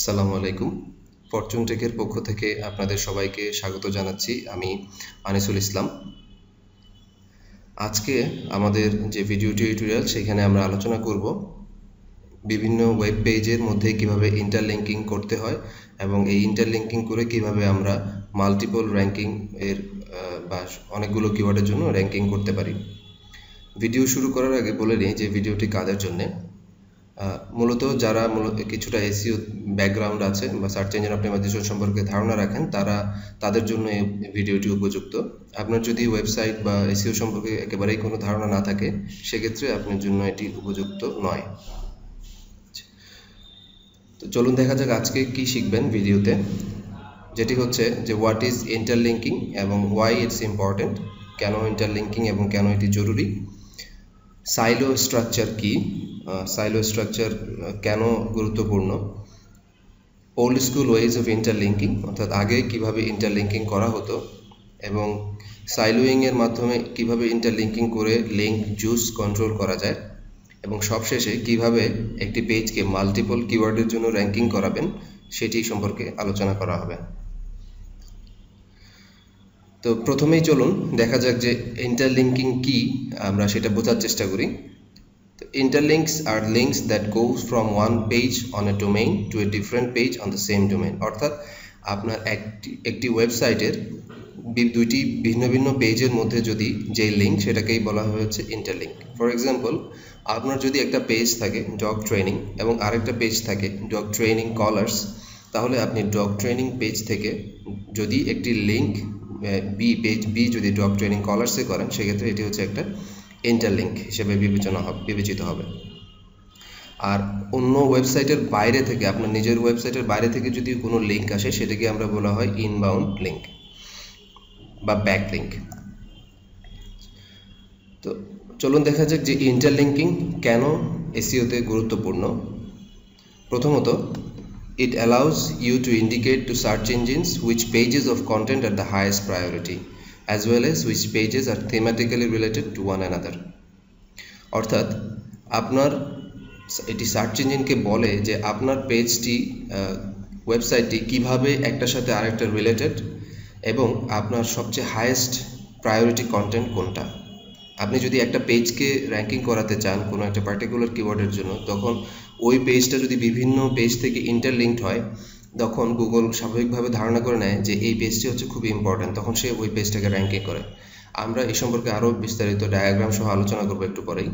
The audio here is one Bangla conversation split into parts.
আসসালামু আলাইকুম। ফরচুন টেকের পক্ষ থেকে আপনাদের সবাইকে স্বাগত জানাচ্ছি আমি আনিসুল ইসলাম। আজকে আমাদের যে ভিডিও টিউটোরিয়াল সেখানে আমরা আলোচনা করব বিভিন্ন ওয়েব পেজের মধ্যে কীভাবে ইন্টারলিঙ্কিং করতে হয় এবং এই ইন্টারলিঙ্কিং করে কীভাবে আমরা মাল্টিপল র্যাঙ্কিং এর বা অনেকগুলো কিওয়ার্ডের জন্য র্যাঙ্কিং করতে পারি। ভিডিও শুরু করার আগে বলে নিই যে ভিডিওটি কাদের জন্যে। মূলত যারা কিছুটা এসিও ব্যাকগ্রাউন্ড আছে বা সার্চ ইঞ্জিন অপটিমাইজেশন সম্পর্কে ধারণা রাখেন, তারা তাদের জন্য এই ভিডিওটি উপযুক্ত। আপনার যদি ওয়েবসাইট বা এসিও সম্পর্কে একেবারেই কোনো ধারণা না থাকে, সেক্ষেত্রে আপনার জন্য এটি উপযুক্ত নয়। তো চলুন দেখা যাক আজকে কি শিখবেন ভিডিওতে, যেটি হচ্ছে যে হোয়াট ইজ ইন্টারলিঙ্কিং এবং ওয়াই ইটস ইম্পর্টেন্ট কেন ইন্টারলিঙ্কিং এবং কেন এটি জরুরি সাইলো স্ট্রাকচার কি? সাইলো স্ট্রাকচার কেন গুরুত্বপূর্ণ? Old school ways of interlinking অর্থাৎ আগে কীভাবে ইন্টারলিঙ্কিং করা হতো এবং সাইলোয়িংয়ের মাধ্যমে কীভাবে ইন্টারলিঙ্কিং করে লিঙ্ক জুস কন্ট্রোল করা যায় এবং সবশেষে কীভাবে একটি পেজকে মাল্টিপল কিওয়ার্ডের জন্য র্যাঙ্কিং করাবেন, সেটি সম্পর্কে আলোচনা করা হবে। তো প্রথমেই চলুন, দেখা যাক যে ইন্টারলিঙ্কিং কি, আমরা সেটা বোঝার চেষ্টা করি। তো interlinks R links that goes from one page on a domain to a different page on the same domain অর্থাৎ আপনার একটি একটি ওয়েবসাইটের দুইটি ভিন্ন ভিন্ন পেজের মধ্যে যদি যে লিঙ্ক সেটাকেই বলা হয়েছে ইন্টারলিঙ্ক ফর এক্সাম্পল আপনার যদি একটা পেজ থাকে ডগ ট্রেনিং এবং আরেকটা পেজ থাকে ডগ ট্রেনিং কলার্স তাহলে আপনি ডগ ট্রেনিং পেজ থেকে যদি একটি লিঙ্ক বি পেজ বি যদি ডগ ট্রেনিং কলার্সে করেন, সেক্ষেত্রে এটি হচ্ছে একটা ইন্টারলিঙ্ক হিসেবে বিবেচনা হবে, বিবেচিত হবে। আর অন্য ওয়েবসাইটের বাইরে থেকে, আপনার নিজের ওয়েবসাইটের বাইরে থেকে যদি কোনো লিঙ্ক আসে, সেটাকে আমরা বলা হয় ইনবাউন্ড লিঙ্ক বা ব্যাক লিঙ্ক তো চলুন দেখা যাক যে ইন্টারলিঙ্কিং কেন এসিওতে গুরুত্বপূর্ণ। প্রথমত it allows you to indicate to search engines which pages of content are the highest priority as well as which pages are thematically related to one another অর্থাৎ আপনার এটি সার্চ ইঞ্জিনকে বলে যে আপনার পেজটি ওয়েবসাইটটি কীভাবে একটার সাথে আরেকটা রিলেটেড এবং আপনার সবচেয়ে হায়েস্ট প্রায়োরিটি কন্টেন্ট কোনটা আপনি যদি একটা পেজকে র্যাঙ্কিং করাতে চান কোনো একটা পার্টিকুলার কিওয়ার্ডের জন্য তখন ওই পেজটা যদি বিভিন্ন পেজ থেকে ইন্টারলিঙ্কড হয়, তখন গুগল স্বাভাবিকভাবে ধারণা করে নেয় যে এই পেজটি হচ্ছে খুব ইম্পর্ট্যান্ট তখন সে ওই পেজটাকে র্যাঙ্কিং করে। আমরা এই সম্পর্কে আরও বিস্তারিত ডায়াগ্রাম সহ আলোচনা করব একটু পরেই।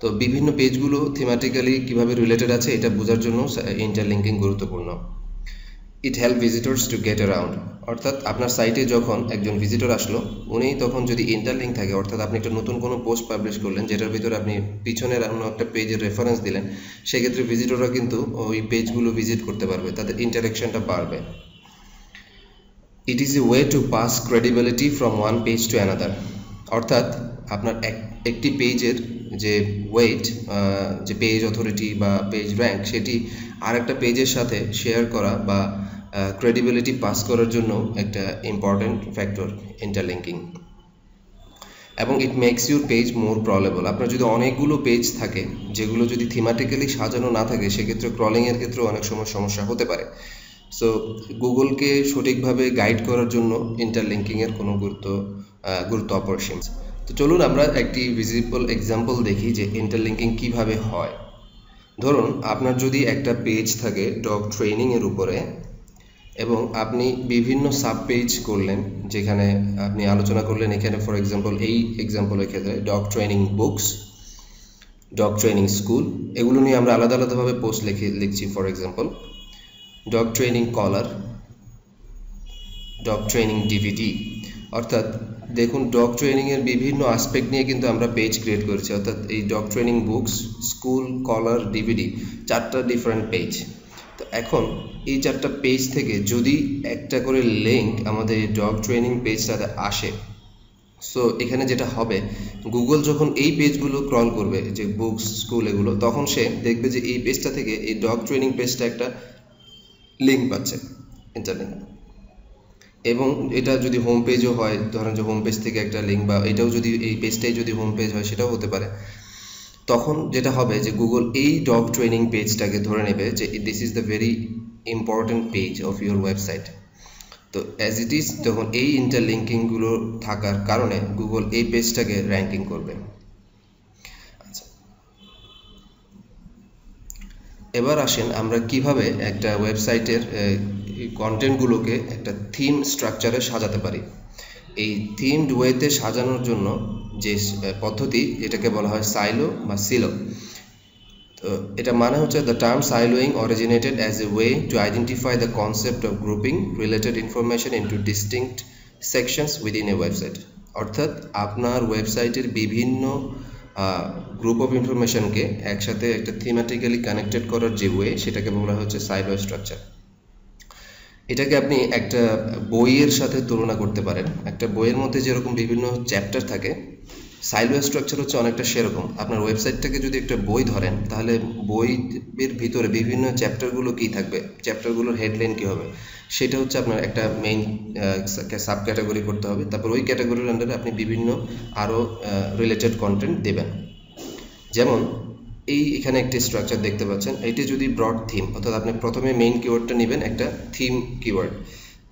তো বিভিন্ন পেজগুলো থিমাটিক্যালি কীভাবে রিলেটেড আছে, এটা বোঝার জন্য ইন্টারলিঙ্কিং গুরুত্বপূর্ণ। It help visitors to get around অর্থাৎ আপনার সাইটে যখন একজন ভিজিটর আসলো উনি তখন যদি ইন্টারলিঙ্ক থাকে, অর্থাৎ আপনি একটা নতুন কোনো পোস্ট পাবলিশ করলেন, যেটার ভিতরে আপনি পিছনের অন্য একটা পেজের রেফারেন্স দিলেন, সেক্ষেত্রে ভিজিটররা কিন্তু ওই পেজগুলো ভিজিট করতে পারবে, তাদের ইন্টারাকশনটা বাড়বে। It is a way to pass credibility from one page to another অর্থাৎ আপনার এক, একটি পেজের যে ওয়েট যে পেজ অথরিটি বা পেজ র্যাঙ্ক সেটি আরেকটা পেজের সাথে শেয়ার করা বা ক্রেডিবিলিটি পাস করার জন্য একটা ইম্পর্ট্যান্ট ফ্যাক্টর ইন্টারলিঙ্কিং এবং it makes your page more crawlable আপনার যদি অনেকগুলো পেজ থাকে, যেগুলো যদি থিমাটিক্যালি সাজানো না থাকে, সেক্ষেত্রে ক্রলিংয়ের ক্ষেত্রেও অনেক সময় সমস্যা হতে পারে। সো গুগলকে সঠিকভাবে গাইড করার জন্য ইন্টারলিঙ্কিংয়ের কোনো গুরুত্ব গুরুত্ব অপরিসীম। তো চলুন আমরা একটি ভিজিবল এক্সাম্পল দেখি যে ইন্টারলিঙ্কিং কীভাবে হয়। ধরুন, আপনার যদি একটা পেজ থাকে ডগ ট্রেনিংয়ের উপরে এবং আপনি বিভিন্ন সাব পেজ করলেন, যেখানে আপনি আলোচনা করলেন এখানে ফর এক্সাম্পল এই এক্সাম্পলের ক্ষেত্রে dog training books dog training school এগুলো নিয়ে আমরা আলাদা আলাদাভাবে পোস্ট লিখে, লিখছি for example dog training collar dog training DVD অর্থাৎ দেখুন ডগ ট্রেনিংয়ের বিভিন্ন আসপেক্ট নিয়ে কিন্তু আমরা পেজ ক্রিয়েট করেছি, অর্থাৎ এই dog training books school collar DVD চারটা ডিফারেন্ট পেজ তো এখন এই চারটা পেজ থেকে যদি একটা করে লিঙ্ক আমাদের এই ডগ ট্রেনিং পেজটাতে আসে সো এখানে যেটা হবে গুগল যখন এই পেজগুলো ক্রল করবে যে বুকস স্কুল এগুলো, তখন সে দেখবে যে এই পেজটা থেকে এই ডগ ট্রেনিং পেজটা একটা লিঙ্ক পাচ্ছে ইন্টারলিঙ্ক এবং এটা যদি হোম পেজও হয়, ধরেন যে হোম পেজ থেকে একটা লিঙ্ক বা এটাও যদি, এই পেজটাই যদি হোম পেজ হয়, সেটাও হতে পারে। তখন যেটা হবে যে গুগল এই ডগ ট্রেনিং পেজটাকে ধরে নেবে যে this is the very important page of your website তো অ্যাজ ইট ইজ তখন এই ইন্টারলিঙ্কিংগুলো থাকার কারণে গুগল এই পেজটাকে র্যাঙ্কিং করবে। আচ্ছা। এবার আসেন আমরা কীভাবে একটা ওয়েবসাইটের কন্টেন্টগুলোকে একটা থিম স্ট্রাকচারে সাজাতে পারি। এই থিমড ওয়েতে সাজানোর জন্য যে পদ্ধতি এটাকে বলা হয় সাইলো বা সিলো। তো এটা মানে হচ্ছে the term siloing originated as a way to identify the concept of grouping related information into distinct sections within a website অর্থাৎ আপনার ওয়েবসাইটের বিভিন্ন গ্রুপ অফ ইনফরমেশনকে একসাথে একটা থিমেটিক্যালি কানেক্টেড করার যে ওয়ে সেটাকে বলা হচ্ছে সাইলো স্ট্রাকচার এটাকে আপনি একটা বইয়ের সাথে তুলনা করতে পারেন। একটা বইয়ের মধ্যে যেরকম বিভিন্ন চ্যাপ্টার থাকে সাইলো স্ট্রাকচার হচ্ছে অনেকটা সেরকম। আপনার ওয়েবসাইটটাকে যদি একটা বই ধরেন, তাহলে বইয়ের ভিতরে বিভিন্ন চ্যাপ্টারগুলো কি থাকবে? চ্যাপ্টারগুলোর হেডলাইন কী হবে? সেটা হচ্ছে আপনার একটা মেইন সাব ক্যাটাগরি করতে হবে। তারপর ওই ক্যাটাগরির আন্ডারে আপনি বিভিন্ন আরও রিলেটেড কন্টেন্ট দেবেন। যেমন, এই এখানে একটি স্ট্রাকচার দেখতে পাচ্ছেন। এটি যদি ব্রড থিম অর্থাৎ আপনি প্রথমে মেইন কিওয়ার্ডটা নেবেন, একটা থিম কিওয়ার্ড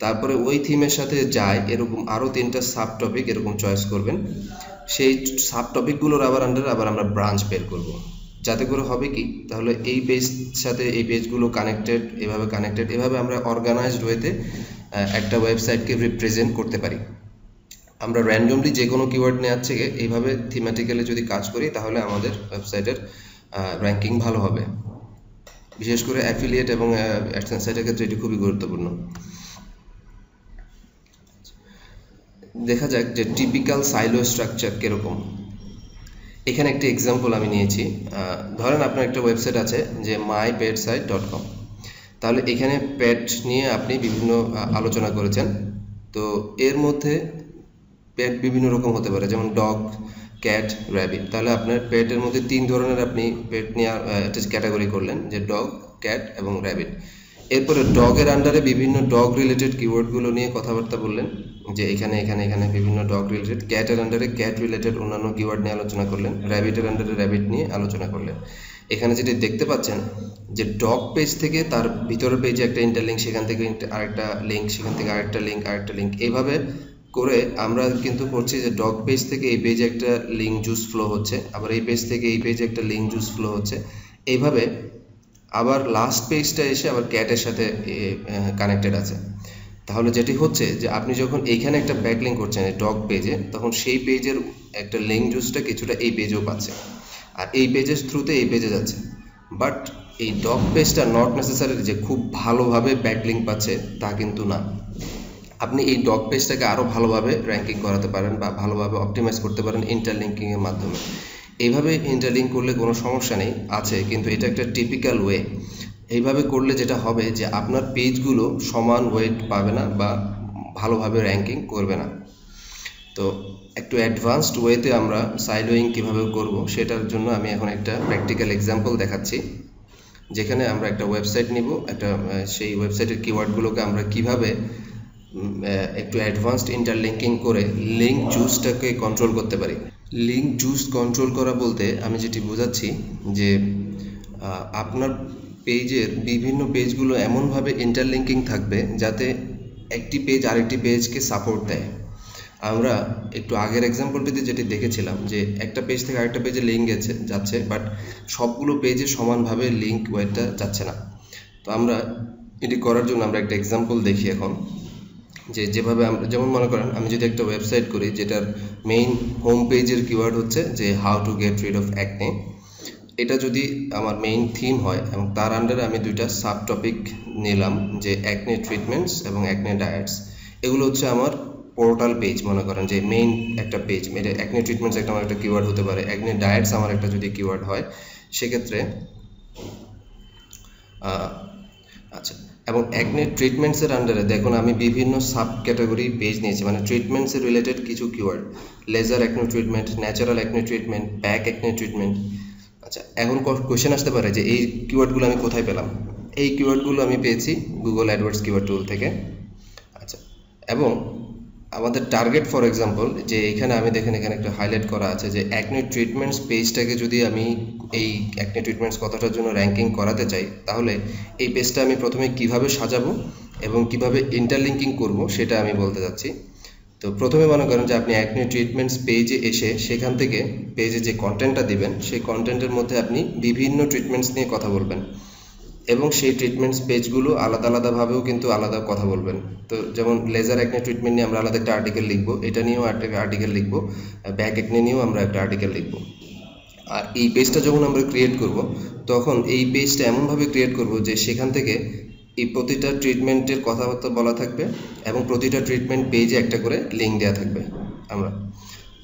তারপরে ওই থিমের সাথে যায়, এরকম আরও তিনটা সাব টপিক এরকম চয়েস করবেন। সেই সাব টপিকগুলোর আবার আন্ডারে আবার আমরা ব্রাঞ্চ বের করব। যাতে করে হবে কি? তাহলে এই পেজ সাথে এই পেজগুলো কানেক্টেড এভাবে কানেক্টেড এভাবে আমরা অর্গানাইজড ওয়েতে একটা ওয়েবসাইটকে রিপ্রেজেন্ট করতে পারি। আমরা র্যান্ডমলি যে কোনো কিওয়ার্ড নেওয়ার থেকে এইভাবে থিমেটিক্যালি যদি কাজ করি, তাহলে আমাদের ওয়েবসাইটের র্যাঙ্কিং ভালো হবে। বিশেষ করে অ্যাফিলিয়েট এবং অ্যাডসেন্স সাইটের ক্ষেত্রে এটি খুবই গুরুত্বপূর্ণ। দেখা যাক যে টিপিক্যাল সাইলো স্ট্রাকচার কীরকম। এখানে একটি এক্সাম্পল আমি নিয়েছি। ধরেন আপনার একটা ওয়েবসাইট আছে যে মাই পেট সাইট ডট কম তাহলে এখানে পেট নিয়ে আপনি বিভিন্ন আলোচনা করেছেন। তো এর মধ্যে পেট বিভিন্ন রকম হতে পারে, যেমন ডগ ক্যাট র্যাবিট তাহলে আপনার পেটের মধ্যে তিন ধরনের আপনি পেট নিয়ে একটা ক্যাটাগরি করলেন, যে ডগ ক্যাট এবং র্যাবিট এরপরে ডগের আন্ডারে বিভিন্ন ডগ রিলেটেড কিওয়ার্ডগুলো নিয়ে কথাবার্তা বললেন, যে এখানে এখানে এখানে বিভিন্ন ডগ রিলেটেড ক্যাটের আন্ডারে ক্যাট রিলেটেড অন্যান্য কিওয়ার্ড নিয়ে আলোচনা করলেন র্যাবিটের আন্ডারে র্যাবিট নিয়ে আলোচনা করলেন। এখানে যেটি দেখতে পাচ্ছেন, যে ডগ পেজ থেকে তার ভিতরের পেজে একটা ইন্টারলিঙ্ক সেখান থেকে আরেকটা লিঙ্ক সেখান থেকে আরেকটা লিঙ্ক আরেকটা লিঙ্ক এইভাবে করে আমরা কিন্তু করছি যে ডগ পেজ থেকে এই পেজে একটা লিঙ্ক জুস ফ্লো হচ্ছে, আবার এই পেজ থেকে এই পেজে একটা লিঙ্ক জুস ফ্লো হচ্ছে। এইভাবে আবার লাস্ট পেজটা এসে আবার ক্যাটের সাথে কানেক্টেড আছে। তাহলে যেটি হচ্ছে যে, আপনি যখন এইখানে একটা ব্যাকলিং করছেন ডগ পেজে তখন সেই পেজের একটা লিঙ্ক জুসটা কিছুটা এই পেজেও পাচ্ছে। আর এই পেজের থ্রুতে এই পেজে যাচ্ছে। বাট এই ডগ পেজটা নট নেসেসারি যে খুব ভালোভাবে ব্যাকলিং পাচ্ছে, তা কিন্তু না। আপনি এই ডগ পেজটাকে আরও ভালোভাবে র্যাঙ্কিং করাতে পারেন বা ভালোভাবে অপটিমাইজ করতে পারেন ইন্টারলিঙ্কিংয়ের মাধ্যমে। এইভাবে ইন্টারলিঙ্ক করলে কোনো সমস্যা নেই, আছে, কিন্তু এটা একটা টিপিক্যাল ওয়ে এইভাবে করলে যেটা হবে যে আপনার পেজগুলো সমান ওয়েট পাবে না বা ভালোভাবে র্যাঙ্কিং করবে না। তো একটু অ্যাডভান্সড ওয়েতে আমরা সাইলোয়িং কীভাবে করব সেটার জন্য আমি এখন একটা প্র্যাকটিক্যাল এক্সাম্পল দেখাচ্ছি। যেখানে আমরা একটা ওয়েবসাইট নিব, একটা সেই ওয়েবসাইটের কিওয়ার্ডগুলোকে আমরা কীভাবে একটু অ্যাডভান্সড ইন্টারলিঙ্কিং করে লিঙ্ক চুজটাকে কন্ট্রোল করতে পারি। লিঙ্ক জুস কন্ট্রোল করা বলতে আমি যেটি বোঝাচ্ছি যে আপনার পেজের বিভিন্ন পেজগুলো এমনভাবে ইন্টারলিঙ্কিং থাকবে যাতে একটি পেজ আরেকটি পেজকে সাপোর্ট দেয়। আমরা একটু আগের এক্সাম্পলটিতে যেটি দেখেছিলাম যে, একটা পেজ থেকে আরেকটা পেজে লিঙ্ক গেছে, যাচ্ছে বাট সবগুলো পেজে সমানভাবে লিঙ্ক ওয়েটটা যাচ্ছে না। তো আমরা এটি করার জন্য আমরা একটা এক্সাম্পল দেখি এখন। যে যেভাবে আমরা, যেমন মনে করেন, আমি যদি একটা ওয়েবসাইট করি যেটার মেইন হোম পেজের কিওয়ার্ড হচ্ছে যে how to get rid of acne এটা যদি আমার মেইন থিম হয় এবং তার আন্ডারে আমি দুইটা সাব টপিক নিলাম যে অ্যাকনে ট্রিটমেন্টস এবং অ্যাকনে ডায়েটস এগুলো হচ্ছে আমার পোর্টাল পেজ মনে করেন যে মেইন একটা পেজ এটা অ্যাকনে ট্রিটমেন্টস একটা আমার একটা কিওয়ার্ড হতে পারে অ্যাকনে ডায়েটস আমার একটা যদি কিওয়ার্ড হয়, সেক্ষেত্রে আচ্ছা এবং অ্যাকনে ট্রিটমেন্টসের আন্ডারে দেখুন আমি বিভিন্ন সাব ক্যাটাগরি পেজ নিয়েছি মানে ট্রিটমেন্টসের রিলেটেড কিছু keyword laser acne treatment natural acne treatment back acne treatment আচ্ছা এখন কোয়েশ্চেন আসতে পারে যে এই কিওয়ার্ডগুলো আমি কোথায় পেলাম? এই কিওয়ার্ডগুলো আমি পেয়েছি গুগল অ্যাডওয়ার্ডস কিওয়ার্ড টুল থেকে। আচ্ছা এবং আমাদের টার্গেট ফর এক্সাম্পল যে এখানে আমি দেখেন, এখানে একটা হাইলাইট করা আছে যে অ্যাকনি ট্রিটমেন্টস পেজটাকে যদি আমি এই অ্যাকনি ট্রিটমেন্টস কথাটার জন্য র্যাঙ্কিং করাতে চাই, তাহলে এই পেজটা আমি প্রথমে কীভাবে সাজাবো এবং কীভাবে ইন্টারলিঙ্কিং করব সেটা আমি বলতে যাচ্ছি। তো প্রথমে মনে করেন যে আপনি অ্যাকনি ট্রিটমেন্টস পেজে এসে সেখান থেকে পেজে যে কন্টেন্টটা দিবেন, সেই কন্টেন্টের মধ্যে আপনি বিভিন্ন ট্রিটমেন্টস নিয়ে কথা বলবেন। এবং সেই ট্রিটমেন্টস পেজগুলো আলাদা আলাদাভাবেও কিন্তু আলাদা কথা বলবেন। তো যেমন লেজার একনে ট্রিটমেন্ট নিয়ে আমরা আলাদা একটা আর্টিকেল লিখব, এটা নিয়েও একটা আর্টিকেল লিখব ব্যাক একনে নিয়েও আমরা একটা আর্টিকেল লিখব। আর এই পেজটা যখন আমরা ক্রিয়েট করব, তখন এই পেজটা এমনভাবে ক্রিয়েট করব যে সেখান থেকে এই প্রতিটা ট্রিটমেন্টের কথাবার্তা বলা থাকবে এবং প্রতিটা ট্রিটমেন্ট পেজে একটা করে লিঙ্ক দেওয়া থাকবে। আমরা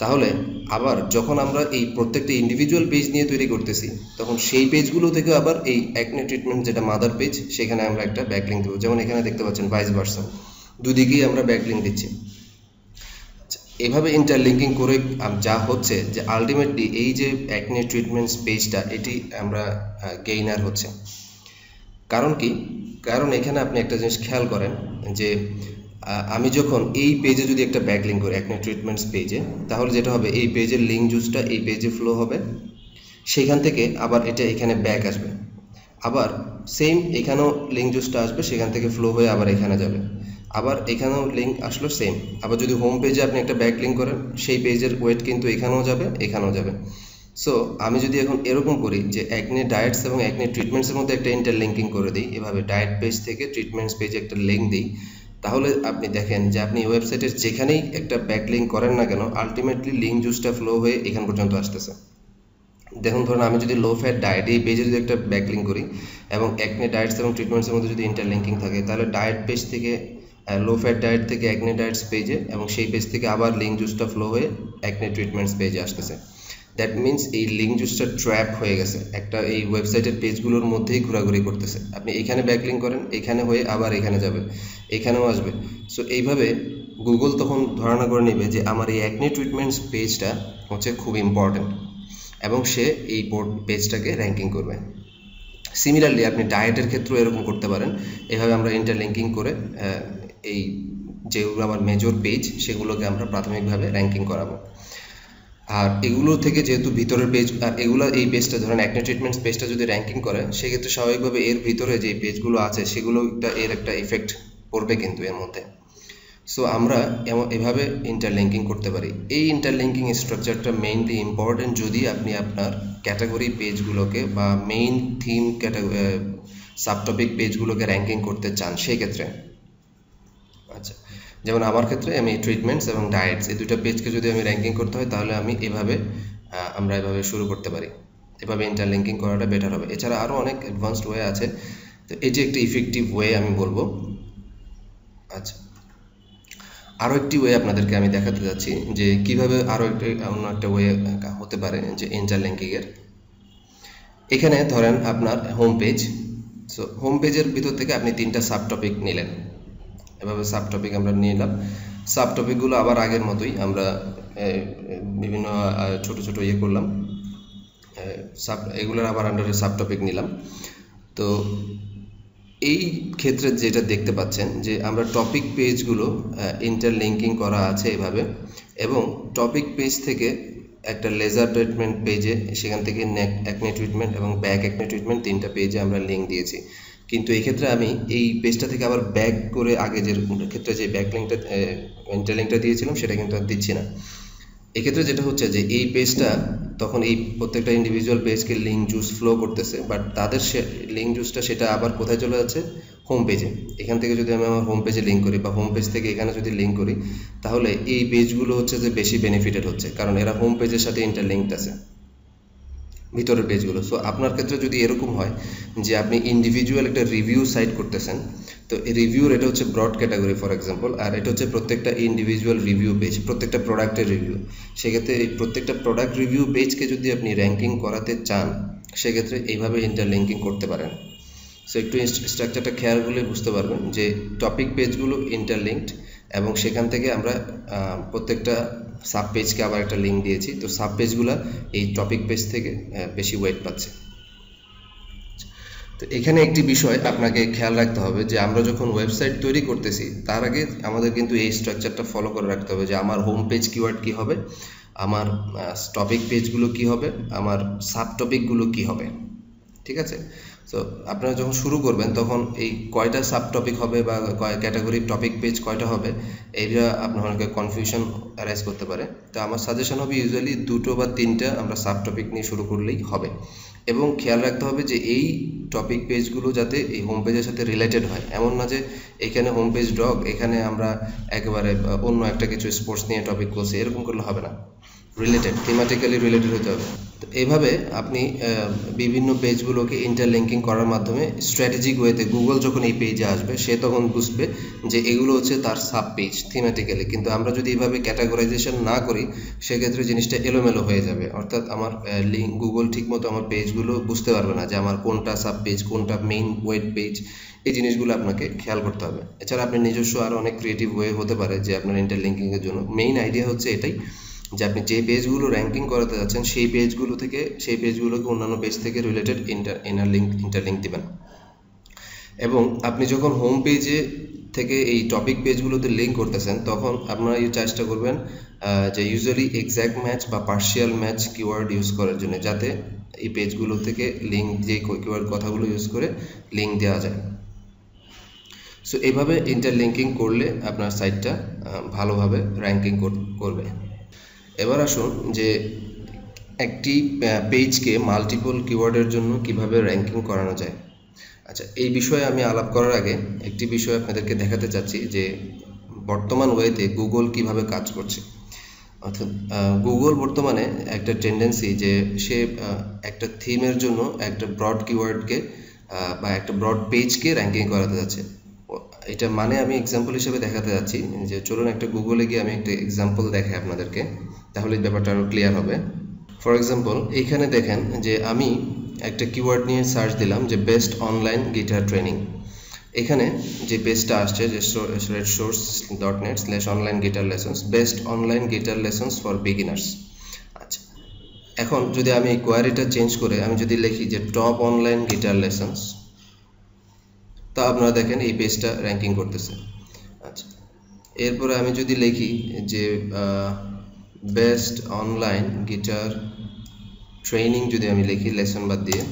তাহলে আবার যখন আমরা এই প্রত্যেকটা ইন্ডিভিজুয়াল পেজ নিয়ে তৈরি করতেছি, তখন সেই পেজগুলো থেকে আবার এই অ্যাকনে ট্রিটমেন্ট যেটা মাদার পেজ সেখানে আমরা একটা ব্যাকলিং দেবো। যেমন এখানে দেখতে পাচ্ছেন ভাইস ভার্সা দুদিকেই আমরা ব্যাকলিং দিচ্ছি। এভাবে ইন্টারলিঙ্কিং করে যা হচ্ছে যে আলটিমেটলি এই যে অ্যাকনে ট্রিটমেন্টস পেজটা এটি আমরা গেইনার হচ্ছে। কারণ কি? কারণ এখানে আপনি একটা জিনিস খেয়াল করেন যে আমি যখন এই পেজে যদি একটা ব্যাক লিঙ্ক করি একটা ট্রিটমেন্টস পেজে তাহলে যেটা হবে, এই পেজের লিঙ্ক জুসটা এই পেজে ফ্লো হবে। সেখান থেকে আবার এটা এখানে ব্যাক আসবে। আবার সেম এখানেও লিঙ্ক জুসটা আসবে, সেখান থেকে ফ্লো হয়ে আবার এখানে যাবে। আবার এখানেও লিঙ্ক আসলো সেম আবার যদি হোম পেজে আপনি একটা ব্যাক লিঙ্ক করেন, সেই পেজের ওয়েট কিন্তু এখানেও যাবে এখানেও যাবে। সো আমি যদি এখন এরকম করি যে একনে ডায়েটস এবং একনে ট্রিটমেন্টসের মধ্যে একটা ইন্টারলিঙ্কিং করে দিই, এভাবে ডায়েট পেজ থেকে ট্রিটমেন্টস পেজে একটা লিঙ্ক দিই তাহলে আপনি দেখেন যে আপনি ওয়েবসাইটের যেখানেই একটা ব্যাক লিঙ্ক করেন না কেন আলটিমেটলি লিঙ্ক জুসটা ফ্লো হয়ে এখান পর্যন্ত আসতেছে। দেখুন, ধরুন আমি যদি লো ফ্যাট ডায়েট এই পেজে যদি একটা ব্যাক লিঙ্ক করি এবং একনে ডায়েটস এবং ট্রিটমেন্টসের মধ্যে যদি ইন্টারলিঙ্কিং থাকে, তাহলে ডায়েট পেজ থেকে লো ফ্যাট ডায়েট থেকে একনে ডায়েটস পেজে এবং সেই পেজ থেকে আবার লিঙ্ক জুসটা ফ্লো হয়ে একনে ট্রিটমেন্টস পেজে আসতেছে। দ্যাট মিন্স এই লিঙ্ক জুসটা ট্র্যাপ হয়ে গেছে। একটা এই ওয়েবসাইটের পেজগুলোর মধ্যেই ঘোরাঘুরি করতেছে। আপনি এখানে ব্যাকলিং করেন, এখানে হয়ে আবার এখানে যাবে, এখানেও আসবে। সো এইভাবে গুগল তখন ধারণা করে নেবে যে আমার এই অ্যাকনি ট্রিটমেন্টস পেজটা হচ্ছে খুব ইম্পর্ট্যান্ট এবং সে এই বোর্ড পেজটাকে র্যাঙ্কিং করবে। সিমিলারলি আপনি ডায়েটের ক্ষেত্রেও এরকম করতে পারেন। এভাবে আমরা ইন্টারলিঙ্কিং করে এই যেগুলো আমার মেজর পেজ সেগুলোকে আমরা প্রাথমিকভাবে র্যাঙ্কিং করাবো। আর এগুলো থেকে যেহেতু ভিতরের পেজ আর এগুলো এই পেজটা ধরেন অ্যাকনে ট্রিটমেন্টস পেজটা যদি র্যাঙ্কিং করে, সেক্ষেত্রে স্বাভাবিকভাবে এর ভিতরে যে পেজগুলো আছে সেগুলো একটা এর একটা ইফেক্ট পড়বে কিন্তু এর মধ্যে। সো আমরা এভাবে ইন্টারলিঙ্কিং করতে পারি। এই ইন্টারলিঙ্কিং স্ট্রাকচারটা মেইনলি ইম্পর্টেন্ট যদি আপনি আপনার ক্যাটাগরি পেজগুলোকে বা মেইন থিম ক্যাটাগরি সাবটপিক পেজগুলোকে র্যাঙ্কিং করতে চান সেই ক্ষেত্রে আচ্ছা। যেমন আমার ক্ষেত্রে আমি ট্রিটমেন্টস এবং ডায়েটস এই দুটো পেজকে যদি আমি র্যাঙ্কিং করতে হয়, তাহলে আমি এভাবে আমরা এভাবে শুরু করতে পারি। এভাবে ইন্টারলিঙ্কিং করাটা বেটার হবে। এছাড়া আরও অনেক অ্যাডভান্সড ওয়ে আছে। তো এই যে একটি ইফেক্টিভ ওয়ে আমি বলব। আচ্ছা। আরও একটি ওয়ে আপনাদেরকে আমি দেখাতে যাচ্ছি, যে কীভাবে আরও একটি, অন্য একটা ওয়ে হতে পারে, যে ইন্টারলিঙ্কিংয়ের এখানে ধরেন আপনার হোম পেজ সো হোম পেজের ভিতর থেকে আপনি তিনটা সাব টপিক নিলেন। এভাবে সাব টপিক আমরা নিয়ে নিলাম সাব টপিকগুলো আবার আগের মতোই আমরা বিভিন্ন ছোট ছোট ইয়ে করলাম। সাব এগুলোর আবার আন্ডারে সাব টপিক নিলাম। তো এই ক্ষেত্রে যেটা দেখতে পাচ্ছেন যে আমরা টপিক পেজগুলো ইন্টারলিঙ্কিং করা আছে এভাবে এবং টপিক পেজ থেকে একটা লেজার ট্রিটমেন্ট পেজে সেখান থেকে নেক একনে ট্রিটমেন্ট এবং ব্যাক একনে ট্রিটমেন্ট তিনটা পেজে আমরা লিঙ্ক দিয়েছি। কিন্তু এক্ষেত্রে আমি এই পেজটা থেকে আবার ব্যাক করে আগে যে ক্ষেত্রে যে ব্যাক লিঙ্কটা ইন্টারলিঙ্কটা দিয়েছিলাম, সেটা কিন্তু আর দিচ্ছি না। এক্ষেত্রে যেটা হচ্ছে যে এই পেজটা তখন এই প্রত্যেকটা ইন্ডিভিজুয়াল পেজকে লিঙ্ক জুস ফ্লো করতেছে বাট তাদের সে লিঙ্ক জুসটা সেটা আবার কোথায় চলে যাচ্ছে? হোম পেজে এখান থেকে যদি আমি আমার হোম পেজে লিঙ্ক করি, বা হোম পেজ থেকে এখানে যদি লিঙ্ক করি, তাহলে এই পেজগুলো হচ্ছে যে বেশি বেনিফিটেড হচ্ছে, কারণ এরা হোম পেজের সাথে ইন্টারলিঙ্কড আছে। ভিতরের পেজগুলো সো আপনার ক্ষেত্রে যদি এরকম হয় যে আপনি ইন্ডিভিজুয়াল একটা রিভিউ সাইট করতেছেন, তো এই রিভিউর এটা হচ্ছে ব্রড ক্যাটাগরি ফর এক্সাম্পল আর এটা হচ্ছে প্রত্যেকটা ইন্ডিভিজুয়াল রিভিউ পেজ প্রত্যেকটা প্রোডাক্টের রিভিউ সেক্ষেত্রে এই প্রত্যেকটা প্রোডাক্ট রিভিউ পেজকে যদি আপনি র্যাঙ্কিং করাতে চান, সেক্ষেত্রে এইভাবে ইন্টারলিঙ্কিং করতে পারেন। সো একটু স্ট্রাকচারটা খেয়াল করলে বুঝতে পারবেন যে টপিক পেজগুলো ইন্টারলিঙ্কড এবং সেখান থেকে আমরা প্রত্যেকটা সাব পেজকে আবার একটা লিঙ্ক দিয়েছি। তো সাব পেজগুলো এই টপিক পেজ থেকে বেশি ওয়েট পাচ্ছে। তো এখানে একটি বিষয় আপনাকে খেয়াল রাখতে হবে যে, আমরা যখন ওয়েবসাইট তৈরি করতেছি, তার আগে আমাদের কিন্তু এই স্ট্রাকচারটা ফলো করে রাখতে হবে যে, আমার হোম পেজ কিওয়ার্ড কী হবে, আমার টপিক পেজগুলো কি হবে, আমার সাব টপিকগুলো কি হবে। ঠিক আছে? তো আপনারা যখন শুরু করবেন, তখন এই কয়টা সাব টপিক হবে বা কয় ক্যাটাগরি টপিক পেজ কয়টা হবে, এইটা আপনার অনেকে কনফিউশন অ্যারাইজ করতে পারে। তো আমার সাজেশন হবে ইউজুয়ালি দুটো বা তিনটা আমরা সাব টপিক নিয়ে শুরু করলেই হবে। এবং খেয়াল রাখতে হবে যে এই টপিক পেজগুলো যাতে এই হোম পেজের সাথে রিলেটেড হয়। এমন না যে এখানে হোম পেজ ডগ এখানে আমরা একেবারে অন্য একটা কিছু স্পোর্টস নিয়ে টপিক করছি এরকম করলে হবে না। রিলেটেড থিমাটিক্যালি রিলেটেড হতে হবে। তো এইভাবে আপনি বিভিন্ন পেজগুলোকে ইন্টারলিঙ্কিং করার মাধ্যমে স্ট্র্যাটেজিক ওয়েতে গুগল যখন এই পেজে আসবে, সে তখন বুঝবে যে এগুলো হচ্ছে তার সাব পেজ থিমেটিক্যালি কিন্তু আমরা যদি এইভাবে ক্যাটাগরাইজেশন না করি, সেক্ষেত্রে জিনিসটা এলোমেলো হয়ে যাবে। অর্থাৎ আমার লিঙ্ক গুগল ঠিকমতো আমার পেজগুলো বুঝতে পারবে না যে আমার কোনটা সাব পেজ কোনটা মেইন ওয়েব পেজ এই জিনিসগুলো আপনাকে খেয়াল করতে হবে। এছাড়া আপনি নিজস্ব আরও অনেক ক্রিয়েটিভ ওয়ে হতে পারে যে আপনার ইন্টারলিঙ্কিংয়ের জন্য। মেইন আইডিয়া হচ্ছে এটাই যে আপনি যে পেজগুলো র্যাঙ্কিং করাতে যাচ্ছেন, সেই পেজগুলো থেকে, সেই পেজগুলোকে অন্যান্য পেজ থেকে related inter inner link interlink দিবেন। এবং আপনি যখন হোম পেজে থেকে এই টপিক পেজগুলোতে লিঙ্ক করতেছেন, তখন আপনারা এই চেষ্টা করবেন যে ইউজুয়ালি এক্স্যাক্ট ম্যাচ বা পার্শিয়াল ম্যাচ কিওয়ার্ড ইউজ করার জন্য, যাতে এই পেজগুলো থেকে লিঙ্ক যে কিওয়ার্ড কথাগুলো ইউজ করে লিঙ্ক দেওয়া যায়। সো এইভাবে ইন্টারলিঙ্কিং করলে আপনার সাইটটা ভালোভাবে র্যাঙ্কিং করবে। এবার আসুন যে একটি পেজকে মাল্টিপল কিওয়ার্ডের জন্য কীভাবে র্যাঙ্কিং করানো যায়। আচ্ছা এই বিষয়ে আমি আলাপ করার আগে একটি বিষয় আপনাদেরকে দেখাতে চাচ্ছি যে বর্তমান ওয়েতে গুগল কীভাবে কাজ করছে। অর্থাৎ গুগল বর্তমানে একটা টেন্ডেন্সি যে সে একটা থিমের জন্য একটা ব্রড কিওয়ার্ডকে বা একটা ব্রড পেজকে র্যাঙ্কিং করাতে যাচ্ছে। এটা মানে আমি এক্সাম্পল হিসেবে দেখাতে যাচ্ছি যে চলুন একটা গুগলে গিয়ে আমি একটা এক্সাম্পল দেখাই আপনাদেরকে। তাহলে ব্যাপারটা আরও ক্লিয়ার হবে। ফর এক্সাম্পল এইখানে দেখেন যে আমি একটা কিওয়ার্ড নিয়ে সার্চ দিলাম যে বেস্ট অনলাইন গিটার ট্রেনিং এখানে যে পেজটা আসছে যে red source dot net slash online guitar lessons best online guitar lessons for beginners আচ্ছা এখন যদি আমি এই কোয়ারিটা চেঞ্জ করে আমি যদি লিখি যে টপ অনলাইন গিটার লেসন্স তা আপনারা দেখেন এই পেজটা র্যাঙ্কিং করতেছে। আচ্ছা এরপরে আমি যদি লিখি যে বেস্ট অনলাইন গিটার ট্রেনিং যদি আমি লিখি লেসন বাদ দিয়ে।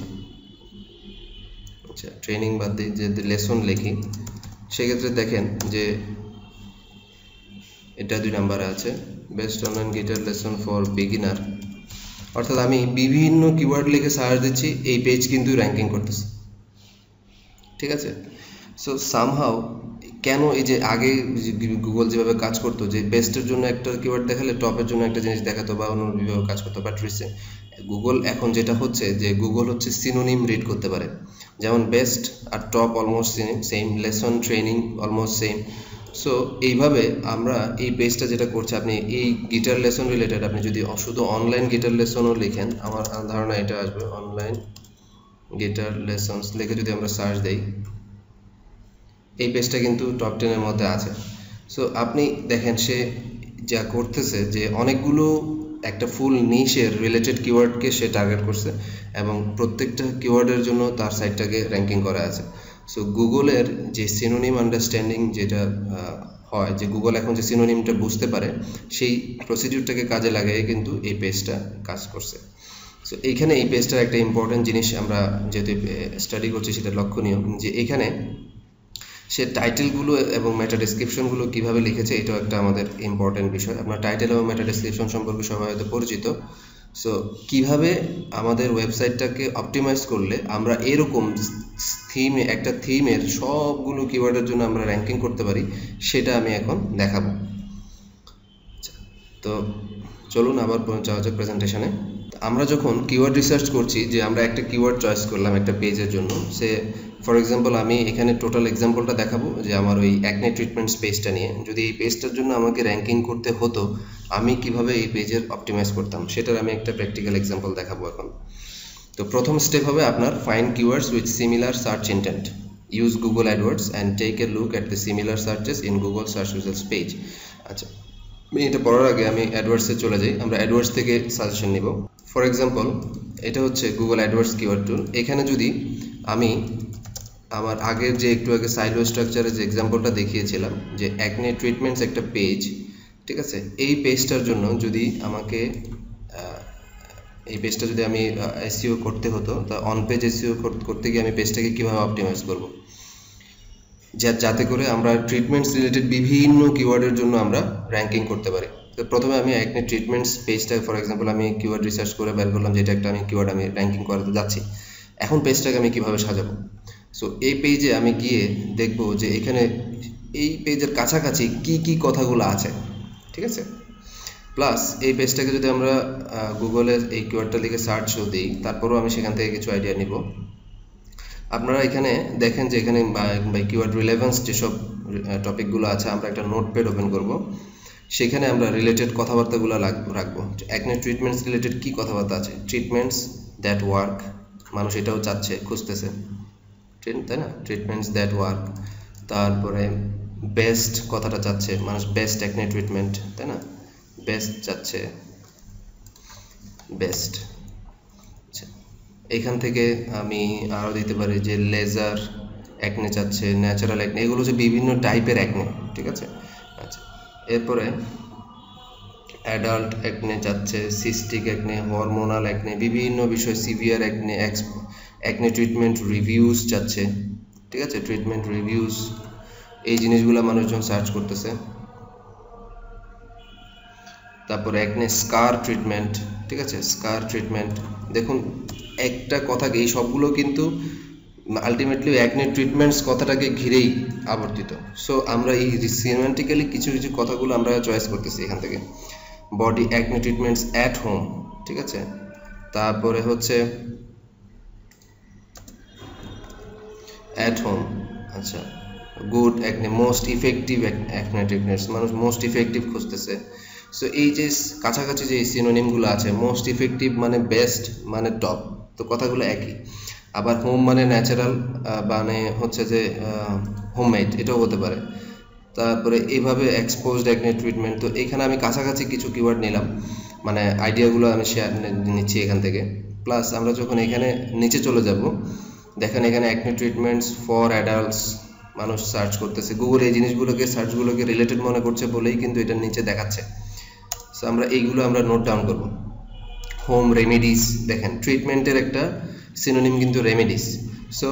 আচ্ছা ট্রেনিং বাদ দিয়ে যদি লেসন লিখি, সেক্ষেত্রে দেখেন যে এটা দুই নাম্বারে আছে। Best online guitar lesson for beginner অর্থাৎ আমি বিভিন্ন কিওয়ার্ড লিখে সার্চ দিচ্ছি, এই পেজ কিন্তু র্যাঙ্কিং করতেছে। ঠিক আছে? সো সামহাও কেন এই যে আগে গুগল যেভাবে কাজ করতো, যে বেস্টের জন্য একটা কিওয়ার্ড দেখালে টপের জন্য একটা জিনিস দেখাতো বা অন্য বিভাবে কাজ করতো বাট রিসে গুগল এখন যেটা হচ্ছে যে গুগল হচ্ছে সিনোনিম রিড করতে পারে। যেমন বেস্ট আর top almost same same lesson training almost same so এইভাবে আমরা এই পেজটা যেটা করছে, আপনি এই গিটার লেসন রিলেটেড আপনি যদি শুধু অনলাইন গিটার লেসনও লিখেন, আমার ধারণা এটা আসবে অনলাইন গিটার লেসনস লিখে যদি আমরা সার্চ দেই এই পেজটা কিন্তু টপ টেনের মধ্যে আছে। সো আপনি দেখেন সে যা করতেছে যে অনেকগুলো একটা ফুল নিশের রিলেটেড কিওয়ার্ডকে সে টার্গেট করছে এবং প্রত্যেকটা কিওয়ার্ডের জন্য তার সাইটটাকে র্যাঙ্কিং করা আছে। সো গুগলের যে সিনোনিম আন্ডারস্ট্যান্ডিং যেটা হয়, যে গুগল এখন যে সিনোনিমটা বুঝতে পারে, সেই প্রসিডিউরটাকে কাজে লাগিয়ে কিন্তু এই পেজটা কাজ করছে। সো এইখানে এই পেজটার একটা ইম্পর্টেন্ট জিনিস আমরা যেহেতু স্টাডি করছি সেটা লক্ষণীয় যে এখানে সে টাইটেলগুলো এবং মেটা ডিসক্রিপশনগুলো কীভাবে লিখেছে, এটাও একটা আমাদের ইম্পর্টেন্ট বিষয়। আপনার টাইটেল এবং মেটা ডিসক্রিপশন সম্পর্কে সবাই হয়তো পরিচিত। সো কীভাবে আমাদের ওয়েবসাইটটাকে অপটিমাইজ করলে আমরা এরকম থিমে একটা থিমের সবগুলো কিওয়ার্ডের জন্য আমরা র্যাঙ্কিং করতে পারি, সেটা আমি এখন দেখাবো। তো চলুন আবার যাওয়া যাক প্রেজেন্টেশনে আমরা যখন কিওয়ার্ড রিসার্চ করছি যে আমরা একটা কিওয়ার্ড চয়েস করলাম একটা পেজের জন্য, সে ফর এক্সাম্পল আমি এখানে টোটাল এক্সাম্পলটা দেখাবো যে আমার ওই অ্যাকনে ট্রিটমেন্ট পেজটা নিয়ে। যদি এই পেজটার জন্য আমাকে র্যাঙ্কিং করতে হতো, আমি কীভাবে এই পেজের অপটিমাইজ করতাম, সেটার আমি একটা প্র্যাকটিক্যাল এক্সাম্পল দেখাবো এখন। তো প্রথম স্টেপ হবে আপনার find keywords with similar search intent use Google AdWords and take a look at the similar searches in Google search results page আচ্ছা এটা পড়ার আগে আমি অ্যাডওয়ার্ডসে চলে যাই। আমরা অ্যাডওয়ার্ডস থেকে সাজেশন নিব। ফর এক্সাম্পল এটা হচ্ছে গুগল অ্যাডওয়ার্ডস কিওয়ার্ড টুল এখানে যদি আমি আমার আগের যে একটু আগে সাইলো স্ট্রাকচারের যে এক্সাম্পলটা দেখিয়েছিলাম, যে অ্যাকনে ট্রিটমেন্টস একটা পেজ ঠিক আছে? এই পেজটার জন্য যদি আমাকে এই পেজটা যদি আমি এসইও করতে হতো, তা অন পেজ এসিও করতে গিয়ে আমি পেজটাকে কীভাবে অপটিমাইজ করব? যাতে করে আমরা ট্রিটমেন্টস রিলেটেড বিভিন্ন কিওয়ার্ডের জন্য আমরা র্যাঙ্কিং করতে পারি। তো প্রথমে আমি একটি ট্রিটমেন্টস পেজটা ফর এক্সাম্পল আমি কিওয়ার্ড রিসার্চ করে বের করলাম, যেটা একটা আমি কিওয়ার্ড আমি র্যাঙ্কিং করাতে যাচ্ছি। এখন পেজটাকে আমি কীভাবে সাজাবো? সো এই পেজে আমি গিয়ে দেখব যে এখানে এই পেজের কাছাকাছি কি কি কথাগুলো আছে। ঠিক আছে? প্লাস এই পেজটাকে যদি আমরা গুগলে এই কিওয়ার্ডটা লিখে সার্চও দিই, তারপরেও আমি সেখান থেকে কিছু আইডিয়া নিব। আপনারা এখানে দেখেন যে এখানে কিওয়ার্ড রিলেভেন্স যেসব টপিকগুলো আছে, আমরা একটা নোটপ্যাড ওপেন করব। সেখানে আমরা রিলেটেড কথাবার্তাগুলো রাখব। একনে ট্রিটমেন্টস রিলেটেড কি কথাবার্তা আছে? ট্রিটমেন্টস দ্যাট ওয়ার্ক মানুষ এটাও চাচ্ছে, খুঁজতেছে। তাই না? ট্রিটমেন্টস দ্যাট ওয়ার্ক তারপরে বেস্ট কথাটা চাচ্ছে। মানুষ বেস্ট একনে ট্রিটমেন্ট তাই না? বেস্ট চাচ্ছে। বেস্ট এখান থেকে আমি আরও দিতে পারি যে লেজার একনে চাচ্ছে ন্যাচারাল একনে এগুলো হচ্ছে বিভিন্ন টাইপের একনে ঠিক আছে? আচ্ছা এরপরে অ্যাডাল্ট একনে চাচ্ছে সিস্টিক একনে হরমোনাল একনে বিভিন্ন বিষয় severe acne acne treatment reviews চাচ্ছে, ঠিক আছে? ট্রিটমেন্ট রিভিউজ এই জিনিসগুলো মানুষজন সার্চ করতেছে। তারপরে একনে স্কার ট্রিটমেন্ট ঠিক আছে? স্কার ট্রিটমেন্ট দেখুন একটা কথাকে এই সবগুলো কিন্তু আলটিমেটলি অ্যাকনে ট্রিটমেন্টস কথাটাকে ঘিরেই আবর্তিত। সো আমরা এই সিনেমাটিক্যালি কিছু কিছু কথাগুলো আমরা চয়েস করতেছি এখান থেকে। Body acne treatments at home ঠিক আছে? তারপরে হচ্ছে অ্যাট হোম আচ্ছা। Good acne most effective acne treatments মানুষ মোস্ট ইফেক্টিভ খুঁজতেছে। সো এই যে কাছাকাছি যে সিনোনিমগুলো আছে মোস্ট ইফেক্টিভ মানে বেস্ট মানে টপ তো কথাগুলো একই। আবার হোম মানে ন্যাচারাল মানে হচ্ছে যে হোমমেড এটাও হতে পারে। তারপরে এইভাবে এক্সপোজড অ্যাকনে ট্রিটমেন্ট তো এখানে আমি কাছাকাছি কিছু কিওয়ার্ড নিলাম। মানে আইডিয়াগুলো আমি শেয়ার নিচ্ছি এখান থেকে। প্লাস আমরা যখন এখানে নিচে চলে যাব, দেখেন এখানে অ্যাকনে ট্রিটমেন্টস ফর অ্যাডাল্টস মানুষ সার্চ করতেছে। গুগল এই জিনিসগুলোকে সার্চগুলোকে রিলেটেড মনে করছে বলেই কিন্তু এটার নিচে দেখাচ্ছে। সো আমরা এইগুলো আমরা নোট ডাউন করব। হোম রেমেডিস দেখেন ট্রিটমেন্টের একটা সিনোনিম কিন্তু রেমেডিস সো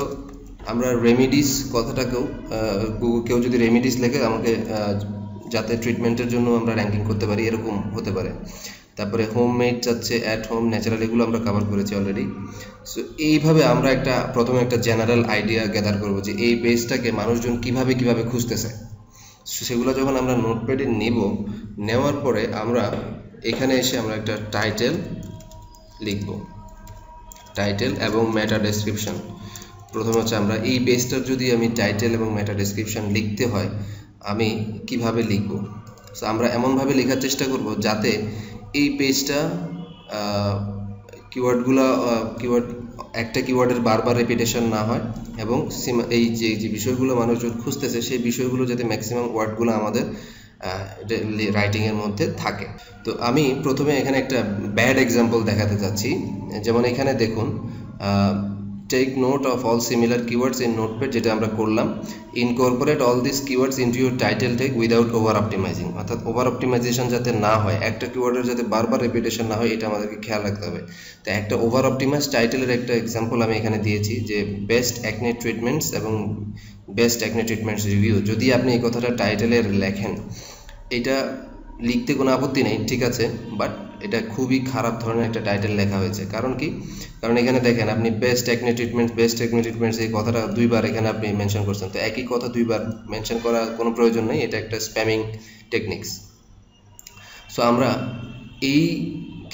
আমরা রেমেডিস কথাটাকেও কেউ যদি রেমেডিস লেখে, আমাকে যাতে ট্রিটমেন্টের জন্য আমরা র্যাঙ্কিং করতে পারি, এরকম হতে পারে। তারপরে হোম মেড চাচ্ছে অ্যাট হোম ন্যাচারাল এগুলো আমরা কভার করেছি অলরেডি সো এইভাবে আমরা একটা, প্রথমে একটা জেনারেল আইডিয়া গ্যাদার করব যে এই পেজটাকে মানুষজন কীভাবে কীভাবে খুঁজতেছে। সেগুলো যখন আমরা নোটপ্যাডে নিব, নেওয়ার পরে আমরা এখানে এসে আমরা একটা টাইটেল লিখব। টাইটেল এবং মেটা ডেসক্রিপশন প্রথম হচ্ছে আমরা এই পেজটার যদি আমি টাইটেল এবং মেটা ডেসক্রিপশন লিখতে হয়, আমি কীভাবে লিখব? সো আমরা এমনভাবে লেখার চেষ্টা করব যাতে এই পেজটা কিওয়ার্ডগুলো কিওয়ার্ড একটা কিওয়ার্ডের বারবার রেপিটেশন না হয় এবং এই যে যে বিষয়গুলো মানুষজন খুঁজতেছে, সেই বিষয়গুলো যাতে ম্যাক্সিমাম ওয়ার্ডগুলো আমাদের রাইটিংয়ের মধ্যে থাকে। তো আমি প্রথমে এখানে একটা ব্যাড এক্সাম্পল দেখাতে চাচ্ছি। যেমন এখানে দেখুন take note of all similar keywords in notepad যেটা আমরা করলাম। Incorporate all this keywords into your title tag without over optimizing অর্থাৎ ওভার অপটিমাইজেশন যাতে না হয়, একটা কিওয়ার্ডের যাতে বারবার রেপিটেশন না হয়, এটা আমাদেরকে খেয়াল রাখতে হবে। তো একটা ওভার অপটিমাইজ টাইটেলের একটা এক্সাম্পল আমি এখানে দিয়েছি যে বেস্ট অ্যাকনে ট্রিটমেন্টস এবং বেস্ট অ্যাকনে ট্রিটমেন্টস রিভিউ যদি আপনি এই কথাটা টাইটেলের লেখেন, এটা লিখতে কোনো আপত্তি নেই, ঠিক আছে বাট এটা খুবই খারাপ ধরনের একটা টাইটেল লেখা হয়েছে। কারণ কি? কারণ এখানে দেখেন, আপনি best acne treatment best acne treatments এই কথাটা দুইবার এখানে আপনি মেনশন করছেন। তো একই কথা দুইবার মেনশন করার কোনো প্রয়োজন নেই, এটা একটা স্প্যামিং টেকনিক্স সো আমরা এই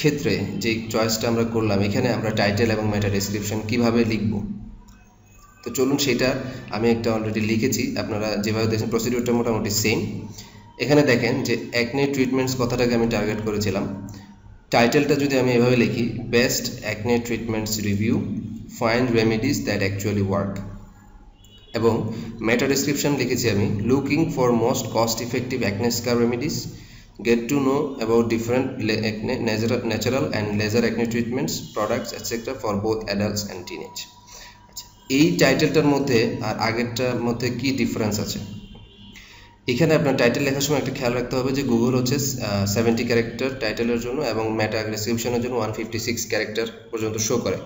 ক্ষেত্রে যে চয়েসটা আমরা করলাম, এখানে আমরা টাইটেল এবং মেটা ডেসক্রিপশন কীভাবে লিখব? তো চলুন সেটা আমি একটা অলরেডি লিখেছি। আপনারা যেভাবে দেখছেন প্রসিডিউরটা মোটামুটি সেম এখানে দেখেন যে অ্যাকনে ট্রিটমেন্টস কথাটাকে আমি টার্গেট করেছিলাম। টাইটেলটা যদি আমি এভাবে লিখি best acne treatments review find remedies that actually work এবং মেটা ডিসক্রিপশন লিখেছি আমি looking for most cost effective acne scar remedies get to know about different acne, natural and laser acne treatments, products, for both adults and teenage. এই টাইটেলটার মধ্যে আর আগেরটার মধ্যে কি ডিফারেন্স আছে? এখানে আপনার টাইটেল লেখার সময় একটা খেয়াল রাখতে হবে যে গুগল হচ্ছে সেভেন্টি ক্যারেক্টার টাইটেলের জন্য এবং ম্যাটা ডিসক্রিপশনের জন্য ওয়ান ফিফটি সিক্স ক্যারেক্টার পর্যন্ত শো করে।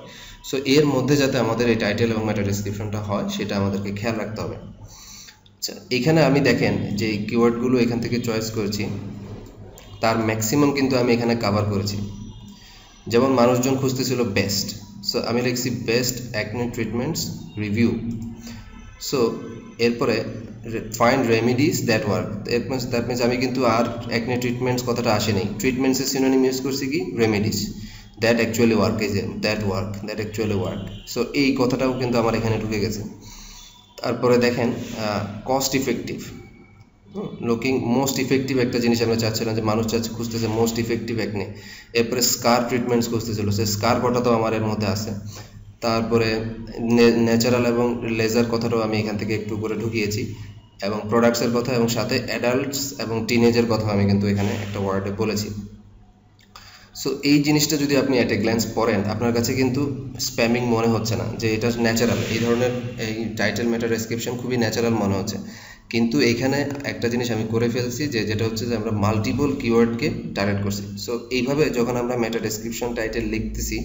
সো এর মধ্যে যাতে আমাদের এই টাইটেল এবং ম্যাটা ডিসক্রিপশনটা হয়, সেটা আমাদেরকে খেয়াল রাখতে হবে। আচ্ছা এখানে আমি দেখেন যে কিওয়ার্ডগুলো এখান থেকে চয়েস করেছি। তার ম্যাক্সিমাম কিন্তু আমি এখানে কাভার করেছি। যেমন, মানুষজন খুঁজতেছিল বেস্ট সো আমি লিখছি best acne treatments review so এরপরে find remedies that work that means আমি কিন্তু আর অ্যাকনে ট্রিটমেন্টস কথাটা আসেনি। ট্রিটমেন্টসের সিনোনিম ইউজ করছি কি? Remedies that actually work is that work that actually work so এই কথাটাও কিন্তু আমার এখানে ঢুকে গেছে। তারপরে দেখেন cost effective looking most effective একটা জিনিস আমরা চাচ্ছিলাম যে মানুষ চাচ্ছে খুঁজতেছে মোস্ট ইফেক্টিভ একনে এরপরে স্কার ট্রিটমেন্টস খুঁজতেছিল সে স্কার কথা তো আমার এর মধ্যে আছে। তারপরে ন্যাচারাল এবং লেজার কথাটাও আমি এখান থেকে একটু করে ঢুকিয়েছি। এবং প্রোডাক্টসের কথা এবং সাথে অ্যাডাল্টস এবং টিনেজের কথা আমি কিন্তু এখানে একটা ওয়ার্ডে বলেছি। সো এই জিনিসটা যদি আপনি অ্যাট এ গ্ল্যান্স পড়েন, আপনার কাছে কিন্তু স্প্যামিং মনে হচ্ছে না যে এটা ন্যাচারাল এই ধরনের এই টাইটেল ম্যাটার ডেসক্রিপশন খুবই ন্যাচারাল মনে হচ্ছে। কিন্তু এখানে একটা জিনিস আমি করে ফেলছি যে যেটা হচ্ছে যে আমরা মাল্টিপল কিওয়ার্ডকে টার্গেট করছি। সো এইভাবে যখন আমরা মেটা ডেসক্রিপশন টাইটেল লিখতেছি,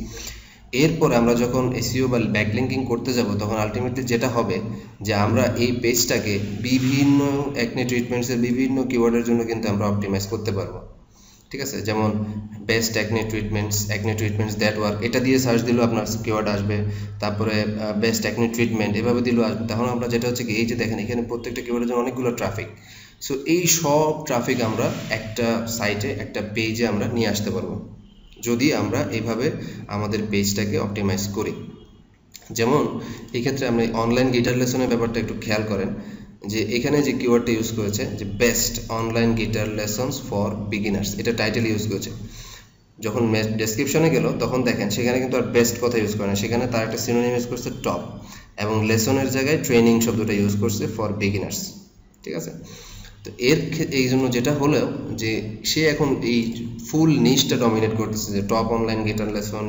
এরপরে আমরা যখন এসিও বা ব্যাকলিঙ্কিং করতে যাব, তখন আলটিমেটলি যেটা হবে যে আমরা এই পেজটাকে বিভিন্ন অ্যাকনে ট্রিটমেন্টসের বিভিন্ন কিওয়ার্ডের জন্য কিন্তু আমরা অপটিমাইজ করতে পারব। ঠিক আছে? যেমন best acne treatments acne treatments that work এটা দিয়ে সার্চ দিলেও আপনার কিওয়ার্ড আসবে, তারপরে বেস্ট অ্যাকনে ট্রিটমেন্ট এভাবে দিলেও আসবে তখন আমরা যেটা হচ্ছে কি, এই যে দেখেন এখানে প্রত্যেকটা কিওয়ার্ডের জন্য অনেকগুলো ট্রাফিক সো এই সব ট্রাফিক আমরা একটা সাইটে একটা পেজে আমরা নিয়ে আসতে পারব। যদি আমরা এইভাবে আমাদের পেজটাকে অপটিমাইজ করি। যেমন, এই ক্ষেত্রে আমরা অনলাইন গিটার লেসনের ব্যাপারটা একটু খেয়াল করেন। যে এখানে যে কিওয়ার্ডটা ইউজ করেছে, যে best online guitar lessons for beginners এটা টাইটেল ইউজ করেছে। যখন ডেসক্রিপশনে গেল, তখন দেখেন সেখানে কিন্তু আর বেস্ট কথা ইউজ করে না। সেখানে তার একটা সিনোনিম ইউজ করছে টপ এবং লেসনের জায়গায় ট্রেনিং শব্দটা ইউজ করছে ফর বিগিনার্স ঠিক আছে? তো এর এই জন্য যেটা হলেও যে সে এখন এই ফুল নিচটা ডমিনেট করতেছে যে top online guitar lesson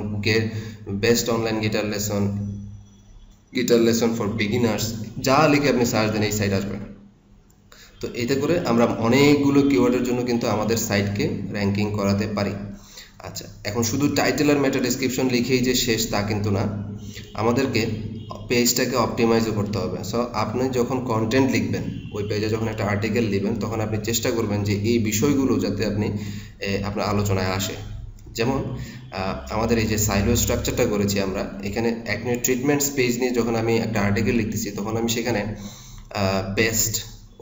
best online guitar lesson guitar lesson for beginners যা লিখে আপনি সার্চ দেন এই সাইট আসবে তো এতে করে আমরা অনেকগুলো কিওয়ার্ডের জন্য কিন্তু আমাদের সাইটকে র্যাঙ্কিং করাতে পারি। আচ্ছা এখন শুধু টাইটেল আর মেটা ডিসক্রিপশন লিখেই যে শেষ তা কিন্তু না, আমাদেরকে পেজটাকে অপটিমাইজও করতে হবে। সো আপনি যখন কন্টেন্ট লিখবেন, ওই পেজে যখন একটা আর্টিকেল লিখবেন, তখন আপনি চেষ্টা করবেন যে এই বিষয়গুলো যাতে আপনি আপনার আলোচনায় আসে। যেমন আমাদের এই যে সাইলো স্ট্রাকচারটা করেছি আমরা, এখানে একনে ট্রিটমেন্ট পেজ নিয়ে যখন আমি একটা আর্টিকেল লিখতেছি, তখন আমি সেখানে বেস্ট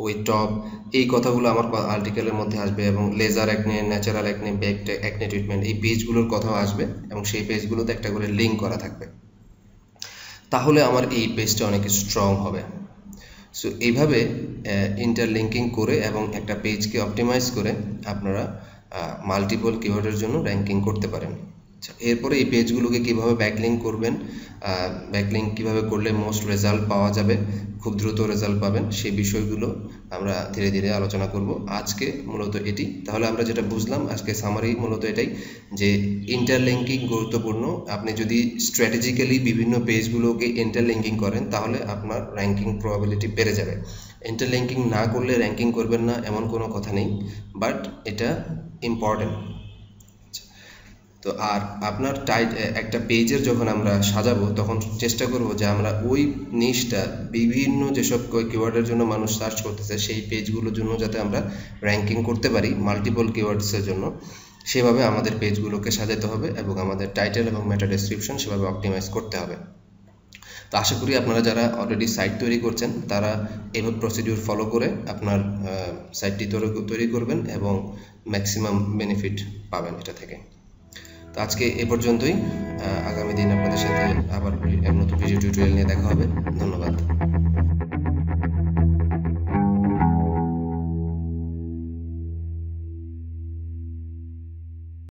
ওই টপ এই কথাগুলো আমার আর্টিকেলের মধ্যে আসবে এবং লেজার একনে ন্যাচারাল একনে ব্যাকটে একনে ট্রিটমেন্ট এই পেজগুলোর কথাও আসবে এবং সেই পেজগুলোতে একটা করে লিঙ্ক করা থাকবে। তাহলে আমার এই পেজটা অনেক স্ট্রং হবে। সো এইভাবে ইন্টারলিঙ্কিং করে এবং একটা পেজকে অপটিমাইজ করে আপনারা মাল্টিপল কিওয়ার্ডের জন্য র্যাঙ্কিং করতে পারেন। আচ্ছা এরপরে এই পেজগুলোকে কীভাবে ব্যাকলিঙ্ক করবেন ব্যাকলিঙ্ক কীভাবে করলে মোস্ট রেজাল্ট পাওয়া যাবে, খুব দ্রুত রেজাল্ট পাবেন, সেই বিষয়গুলো আমরা ধীরে ধীরে আলোচনা করব। আজকে মূলত এটি। তাহলে আমরা যেটা বুঝলাম, আজকে সামারি মূলত এটাই যে ইন্টারলিঙ্কিং গুরুত্বপূর্ণ। আপনি যদি স্ট্র্যাটেজিক্যালি বিভিন্ন পেজগুলোকে ইন্টারলিঙ্কিং করেন, তাহলে আপনার র্যাঙ্কিং প্রবাবিলিটি বেড়ে যাবে। ইন্টারলিঙ্কিং না করলে র্যাঙ্কিং করবেন না, এমন কোনো কথা নেই। বাট এটা ইম্পর্টেন্ট তো আর আপনার টাইট একটা পেজের যখন আমরা সাজাবো, তখন চেষ্টা করব যে আমরা ওই নিশটা বিভিন্ন যেসব কিওয়ার্ডের জন্য মানুষ সার্চ করতেছে, সেই পেজগুলোর জন্য যাতে আমরা র্যাঙ্কিং করতে পারি মাল্টিপল কিওয়ার্ডসের জন্য, সেভাবে আমাদের পেজগুলোকে সাজাতে হবে এবং আমাদের টাইটেল এবং মেটা ডেসক্রিপশন সেভাবে অপটিমাইজ করতে হবে। তো আশা করি আপনারা যারা অলরেডি সাইট তৈরি করছেন, তারা এভাবে প্রসিডিউর ফলো করে আপনার সাইটটি তৈরি করবেন এবং ম্যাক্সিমাম বেনিফিট পাবেন এটা থেকে। তো আজকে এ পর্যন্তই। আগামী দিন আপনাদের সাথে আবার নতুন ভিডিও টিউটোরিয়াল নিয়ে দেখা হবে।